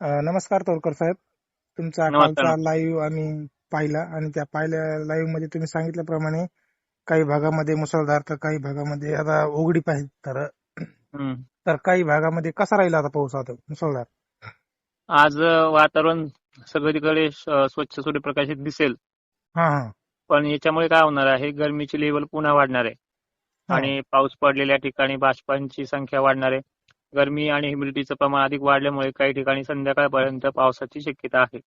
नमस्कार तोरकर साहेब. तुमचा. कालचा लाईव्ह आम्ही पाहिला आणि त्या पाहिल्या लाईव्हमध्ये तुम्ही सांगितल्याप्रमाणे काही भागामध्ये मुसळधार तर काही भागामध्ये आता उघडी पाहिजे तर. तर काही भागामध्ये कसा राहील आता पाऊस आता मुसळधार? आज वातावरण सगळीकडे स्वच्छ सूर्यप्रकाशित दिसेल. पण याच्यामुळे काय होणार आहे? गरमीची लेवल पुन्हा वाढणार आहे. आणि पाऊस पडलेल्या ठिकाणी बाष्पांची संख्या वाढणार आहे. गरमी आणि ह्युमिडिटीचं प्रमाण अधिक वाढल्यामुळे काही ठिकाणी संध्याकाळपर्यंत पावसाची शक्यता आहे.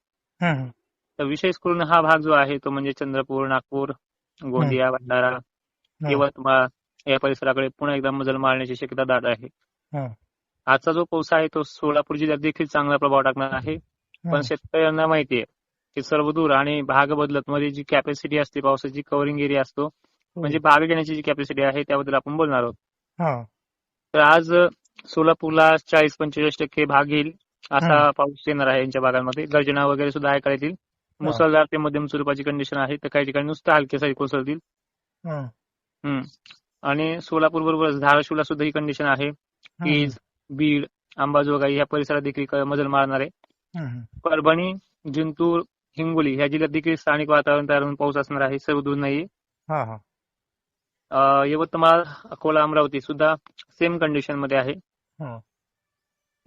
तर विशेष करून हा भाग जो आहे तो म्हणजे चंद्रपूर नागपूर गोंदिया भंडारा हा. यवतमाळ या परिसराकडे पुन्हा एकदा मजल मारण्याची शक्यता दाट आहे हा. आजचा जो पाऊस आहे तो सोलापूर जिल्ह्यात देखील चांगला प्रभाव टाकणार आहे हा. पण शेतकऱ्यांना माहितीये की सर्व दूर आणि भाग बदलत मध्ये जी कॅपॅसिटी असते पावसाची कव्हरिंग एरिया असतो म्हणजे भाग घेण्याची जी कॅपॅसिटी आहे त्याबद्दल आपण बोलणार आहोत हा. तर आज सोलापूरला चाळीस पंचेचाळीस टक्के भाग येईल असा. पाऊस येणार आहे यांच्या भागांमध्ये. गर्जना वगैरे सुद्धा ऐकायला येतील. मुसळधार ते मध्यम स्वरूपाची कंडिशन आहे तर काही ठिकाणी नुसतं हलके सरी कोसळतील. आणि सोलापूर बरोबरच धाराशिवला सुद्धा ही कंडिशन आहे. कीज बीड अंबाजोगाई या परिसरात देखील मजल मारणार आहे. परभणी जिंतूर हिंगोली ह्या जिल्ह्यात देखील स्थानिक वातावरण तयार होऊन पाऊस असणार आहे. सर्व दूर नाही यवतमाळ अकोला अमरावती सुद्धा सेम कंडिशनमध्ये आहे हा.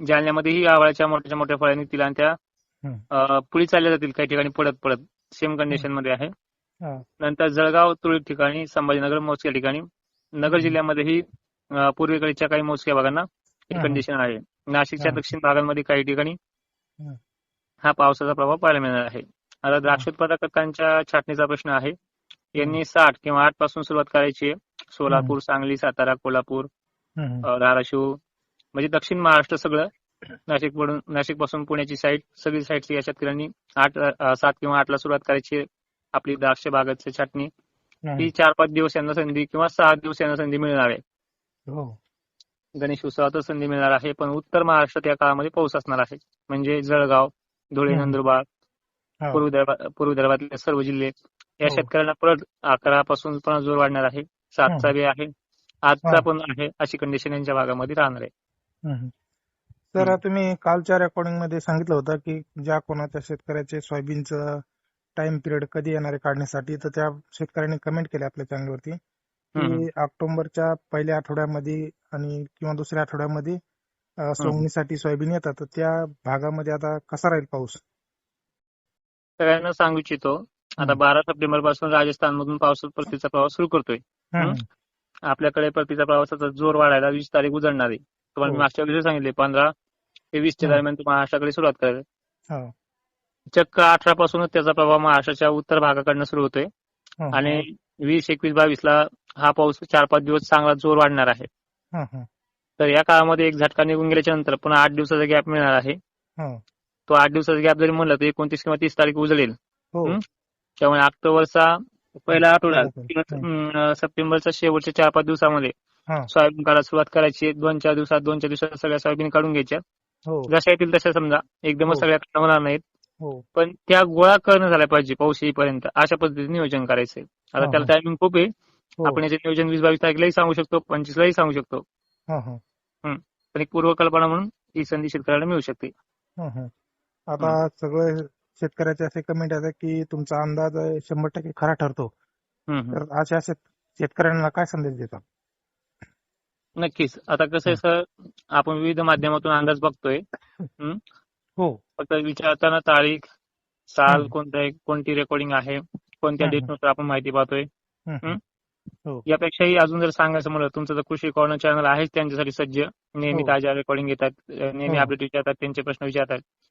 जालन्यामध्येही आवळ्याच्या मोठ्या मोठ्या फळ्या निघतील आणि त्या पुढे चालल्या जातील काही ठिकाणी पडत पडत सेम कंडिशनमध्ये आहे हा. नंतर जळगाव तुरळक ठिकाणी संभाजीनगर मोजक्या ठिकाणी नगर. जिल्ह्यामध्येही पूर्वेकडच्या काही मोजक्या भागांना ही. कंडिशन आहे नाशिकच्या. दक्षिण भागांमध्ये काही ठिकाणी. हा पावसाचा प्रभाव पाहायला मिळणार आहे आता द्राक्ष उत्पादकांच्या छाटणीचा प्रश्न आहे यांनी साठ किंवा आठपासून सुरुवात करायची आहे सोलापूर सांगली सातारा कोल्हापूर धाराशिव म्हणजे दक्षिण महाराष्ट्र सगळं नाशिक पडून नाशिकपासून पुण्याची साईड सगळी साईड या शेतकऱ्यांनी आठ सात किंवा आठला सुरुवात करायची. आपली द्राक्ष बागाची छाटणी. ती चार पाच दिवस यांना संधी किंवा सहा दिवस यांना संधी मिळणार आहे हो गणेश उत्सवातच संधी मिळणार आहे पण उत्तर महाराष्ट्रात या काळामध्ये पाऊस असणार आहे म्हणजे जळगाव धुळे. नंदुरबार हा. पूर्व विदर्भातले सर्व जिल्हे या हो. शेतकऱ्यांना परत अकरा पासून पुन्हा जोर वाढणार आहे सातचा बी आहे आजचा हा. पण आहे अशी कंडिशन यांच्या भागामध्ये राहणार आहे. तर. तुम्ही कालच्या रेकॉर्डिंगमध्ये सांगितलं होतं की ज्या कोणाच्या शेतकऱ्याचे सोयाबीनचं टाइम पिरियड कधी येणार आहे काढण्यासाठी तर त्या शेतकऱ्यांनी कमेंट केले आपल्या चॅनलवरती. की ऑक्टोबरच्या पहिल्या आठवड्यामध्ये आणि किंवा दुसऱ्या आठवड्यामध्ये सोंगणीसाठी सोयाबीन येतात तर त्या भागामध्ये आता कसा राहील पाऊस सगळ्यांना सांगू इच्छितो आता. बारा सप्टेंबरपासून राजस्थान मधून पावसाचा परतीचा प्रवास सुरू करतोय. आपल्याकडे परतीचा प्रवासाचा जोर वाढायला वीस तारीख उजळणार आहे तुम्हाला मी हो. मागच्या वेळेस सांगितले पंधरा ते वीसच्या. दरम्यान महाराष्ट्राकडे सुरुवात करेल हो. चक्क अठरा पासूनच त्याचा प्रभाव महाराष्ट्राच्या उत्तर भागाकडनं सुरू होतोय हो. आणि वीस एकवीस बावीस ला हा पाऊस चार पाच दिवस चांगला जोर वाढणार आहे तर या काळामध्ये एक झटका निघून गेल्याच्यानंतर पुन्हा आठ दिवसाचा गॅप मिळणार आहे हो. तो आठ दिवसाचा गॅप जरी म्हणलं तर एकोणतीस किंवा तीस तारीख उजळेल. त्यामुळे ऑक्टोबरचा पहिला आठवडा. किंवा अं, सप्टेंबरच्या शेवटच्या चार पाच दिवसामध्ये हा. सोयाबीन काढायला सुरुवात करायची. दोन चार दिवसात दोन चार दिवसात सगळ्या सोयाबीन काढून घ्यायच्या. हो. जशा येतील तशा समजा. एकदमच हो. सगळ्या होणार नाहीत. हो. पण त्या गोळा करणं झाल्या पाहिजे पाऊस येईपर्यंत. अशा पद्धतीने नियोजन करायचंय आता हा, त्याला हा. टायमिंग खूप आहे. हो. आपण याचे नियोजन वीस बावीस तारखेलाही सांगू शकतो. पंचवीसलाही सांगू शकतो. हो, हो, पण एक पूर्वकल्पना म्हणून ही संधी शेतकऱ्याला मिळू शकते. हो, हो. आता सगळे शेतकऱ्याचे असे कमेंट आहेत की तुमचा अंदाज शंभर टक्के खरा ठरतो. तर अशा शेत- शेतकऱ्यांना काय संदेश देतात नक्कीच आता कसं आहे सर आपण विविध माध्यमातून अंदाज बघतोय. हो फक्त विचारताना तारीख साल. कोणत्या कोणती रेकॉर्डिंग आहे कोणत्या हम्म. डेटनुसार आपण माहिती पाहतोय. हो. यापेक्षाही अजून जर सांगायचं म्हणलं तुमचं जर कृषी कॉर्नर चॅनल आहेच त्यांच्यासाठी सज्ज नेहमी हो. ताज्या रेकॉर्डिंग येतात नेहमी हो. अपडेट विचारतात त्यांचे प्रश्न विचारतात हो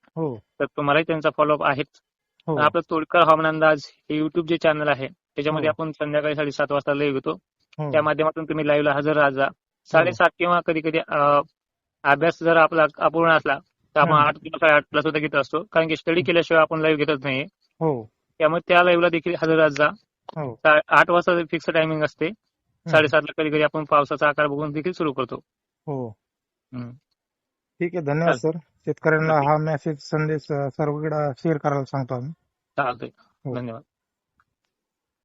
तर तुम्हालाही त्यांचा फॉलोअप आहेच. हो. आपलं तोडकर हवामान अंदाज हे युट्यूब जे चॅनल आहे त्याच्यामध्ये हो. आपण संध्याकाळी साडेसात वाजता लाईव्ह घेतो. हो. त्या माध्यमातून तुम्ही लाईव्हला हजर राहा साडेसात किंवा कधी कधी अभ्यास जर आपला अपूर्ण असला तर आपण. आठ किंवा साडेआठला सुद्धा घेत असतो. कारण की स्टडी केल्याशिवाय आपण लाईव्ह घेतच नाही हो. त्यामुळे त्या लाईव्हला देखील हजर राहत जा. हो. आठ वाजता फिक्स टायमिंग असते साडेसातला कधी कधी आपण पावसाचा आकार बघून देखील सुरू करतो. हो. ठीक आहे धन्यवाद सर शेतकऱ्यांना हा मेसेज संदेश सर्वकडे शेअर करायला सांगतो आम्ही. चालतंय. हो. धन्यवाद.